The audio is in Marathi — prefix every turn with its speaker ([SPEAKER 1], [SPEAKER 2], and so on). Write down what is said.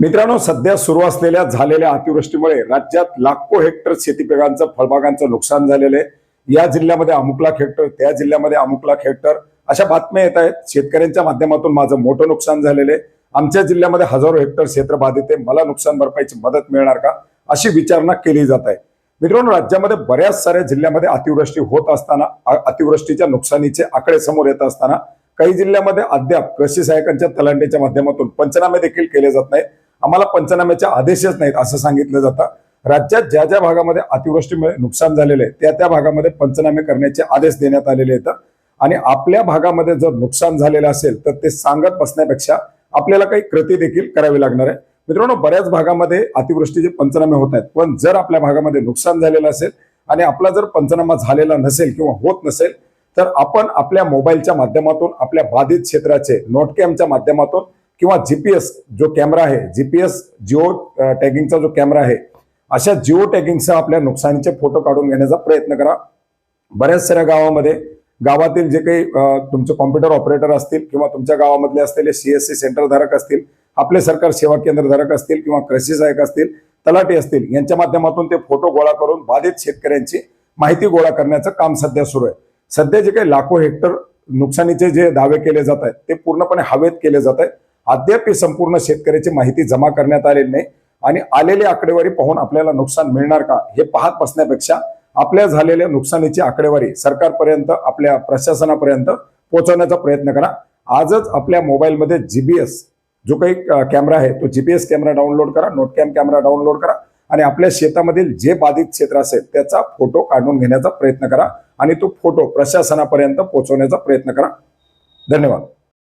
[SPEAKER 1] मित्रांनो सध्या सुरू असलेल्या झालेल्या अतिवृष्टीमुळे राज्यात लाखो हेक्टर शेतीपिकांचं फळबागांचं नुकसान झालेलं आहे. या जिल्ह्यामध्ये अमुक लाख हेक्टर त्या जिल्ह्यामध्ये अमुक लाख हेक्टर. अशा बातम्या येत आहेत. शेतकऱ्यांच्या माध्यमातून माझं मोठं नुकसान झालेलं आहे. आमच्या जिल्ह्यामध्ये हजारो हेक्टर क्षेत्र बाधित आहे. मला नुकसान भरपाईची मदत मिळणार का? अशी विचारणा केली जात आहे. मित्रांनो राज्यामध्ये बऱ्याच साऱ्या जिल्ह्यामध्ये अतिवृष्टी होत असताना अतिवृष्टीच्या नुकसानीचे आकडे समोर येत असताना काही जिल्ह्यामध्ये अद्याप कृषी सहायकांच्या तलांडीच्या माध्यमातून पंचनामे देखील केले जात नाहीत. आम्हाला पंचनाम्याचे आदेशच नाहीत असं सांगितलं जातं. राज्यात ज्या ज्या भागामध्ये अतिवृष्टीमुळे नुकसान झालेले आहे त्या त्या भागामध्ये पंचनामे करण्याचे आदेश देण्यात आलेले आहेत. आणि आपल्या भागामध्ये जर नुकसान झालेलं असेल तर ते सांगत बसण्यापेक्षा आपल्याला काही कृती देखील करावी लागणार आहे. मित्रांनो बऱ्याच भागामध्ये अतिवृष्टीचे पंचनामे होत आहेत. पण जर आपल्या भागामध्ये नुकसान झालेलं असेल आणि आपला जर पंचनामा झालेला नसेल किंवा होत नसेल तर आपण आपल्या मोबाईलच्या माध्यमातून आपल्या बाधित क्षेत्राचे नोटकॅमच्या माध्यमातून किंवा जी पी एस जो कॅमेरा आहे जी पी एस जिओ टॅगिंगचा जो कॅमेरा आहे अशा जिओ टॅगिंगसह आपल्या नुकसानीचे फोटो काढून घेण्याचा प्रयत्न करा. बऱ्याच साऱ्या गावामध्ये गावातील जे काही तुमचे कॉम्प्युटर ऑपरेटर असतील किंवा तुमच्या गावामधले असलेले सीएससी सेंटर धारक असतील आपले सरकार सेवा केंद्र धारक असतील किंवा कृषी सहाय्यक असतील तलाठी असतील यांच्या माध्यमातून ते फोटो गोळा करून बाधित शेतकऱ्यांची माहिती गोळा करण्याचं काम सध्या सुरू आहे. सध्या जे काही लाखो हेक्टर नुकसानीचे जे दावे केले जात आहेत ते पूर्णपणे हवेत केले जात आहेत. अद्याप संपूर्ण शेतकऱ्याची माहिती जमा करण्यात आलेली नाही. आणि आलेली आकडेवारी पाहून आपल्याला नुकसान मिळणार का हे पाहत बसण्यापेक्षा आपल्या झालेल्या नुकसानीची आकडेवारी सरकारपर्यंत आपल्या प्रशासनापर्यंत पोहोचवण्याचा प्रयत्न करा. आजच आपल्या मोबाईलमध्ये जीबीएस जो काही कॅमेरा आहे तो जीपीएस कॅमेरा डाउनलोड करा नोटकॅम कॅमेरा डाउनलोड करा आणि आपल्या शेतामधील जे बाधित क्षेत्र असेल त्याचा फोटो काढून घेण्याचा प्रयत्न करा आणि तो फोटो प्रशासनापर्यंत पोहोचवण्याचा प्रयत्न करा. धन्यवाद.